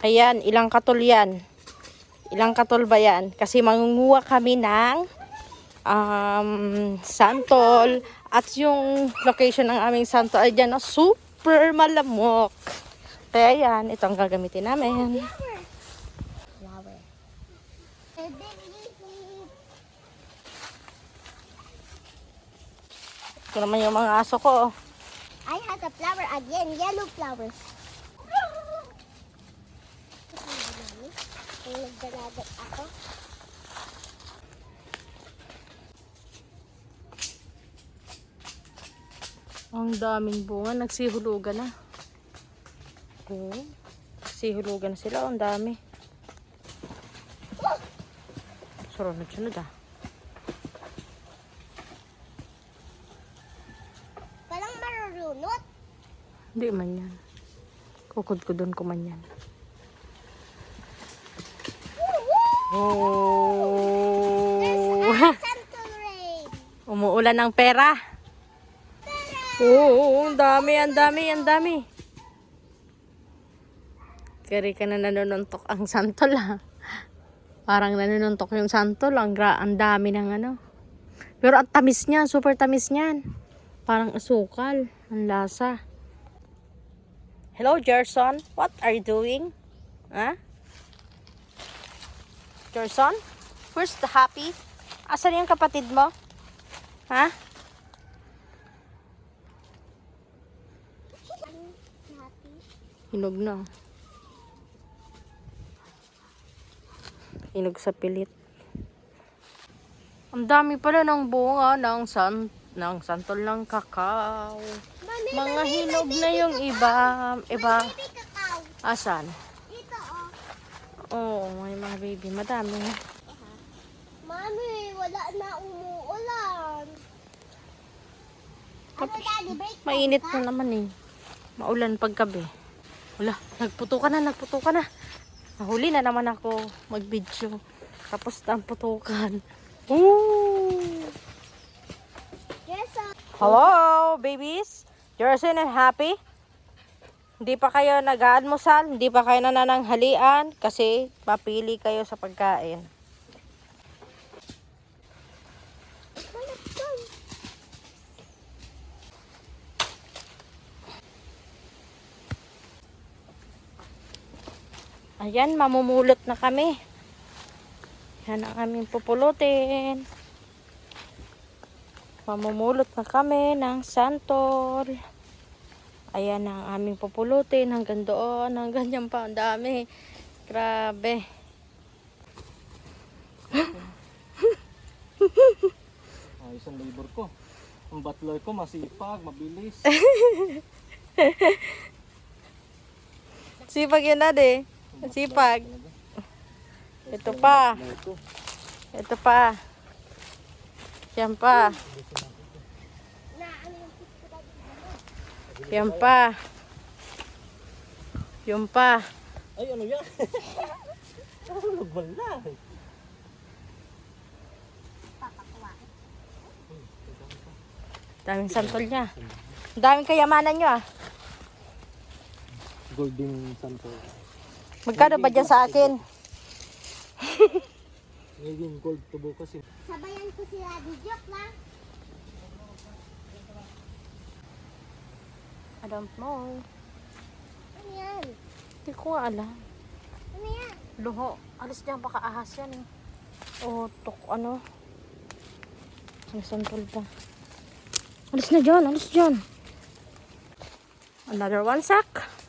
Ayan, ilang katol yan? Ilang katol ba yan? Kasi mangunguha kami ng um, santol. At yung location ng aming santol ay dyan na super malamok. Kaya yan, ito ang gagamitin namin. Ito naman yung mga aso ko. oh. I had a flower again, yellow flowers. Kung nagdalagat ako. Ang daming bunga. Nagsihulugan na. Oo. Nagsihulugan na sila. Ang dami. Sunod-sunod ah. Walang marurunot. Hindi man yan. Kukod-kudon ko man yan. Oh. Umuulan ng pera. Oo, ang dami, ang dami, ang dami. Kari ka na nanununtok ang santol ha. Parang nanununtok yung santol. Ang, gra- ang dami ng ano. Pero ang tamis niyan, super tamis niyan. Parang asukal. Ang lasa. Hello, Gerson. What are you doing? Ha? Gerson? Where's the happy? Asan yung kapatid mo? Ha? Hinog na. Hinog sa pilit. Ang dami pala ng bunga ng san ng santol ng kakao. Mga hinog na yung iba. Iba. Asan? Ito oh. Oo, may mga baby. Madami. Mami, wala na umuulan. Ano daddy, break Mainit na naman eh. Maulan paggabi. Wala, nagputo ka na, nagputo ka na. Nahuli na naman ako mag-video. Tapos na ang putukan. Ooh! Oh. Hello, babies. Jerson and Happy. Hindi pa kayo nag-aalmusal, hindi pa kayo nanananghalian kasi papili kayo sa pagkain. Ayan, mamumulot na kami. Yan ang aming pupulutin. Mamumulot na kami ng santol. Ayan ang aming pupulutin hanggang doon. Hanggang dyan pa. Ang dami. Grabe. Ayos ang labor ko. Ang butler ko masipag, mabilis. Sipag yun na de. Sipag. Ito pa. Ito pa. Yan pa. Na, ano yung picture daddy? Yan pa. Yung pa. Ay, ano yan? Ano nagwala? Papakuha. Daming santol niya. Daming kayamanan nyo ah. Golden sample. Magkano ba dyan sa akin? Ngayon, gold tubo kasi. Sabayan ko si Daddy. Joke lang. I don't know. Ano yan? Hindi ko alam. Ano yan? Luho. Alis dyan, baka ahas yan eh. O, tok, ano. Ang santol pa. Alis na dyan, alis dyan. Another one sack.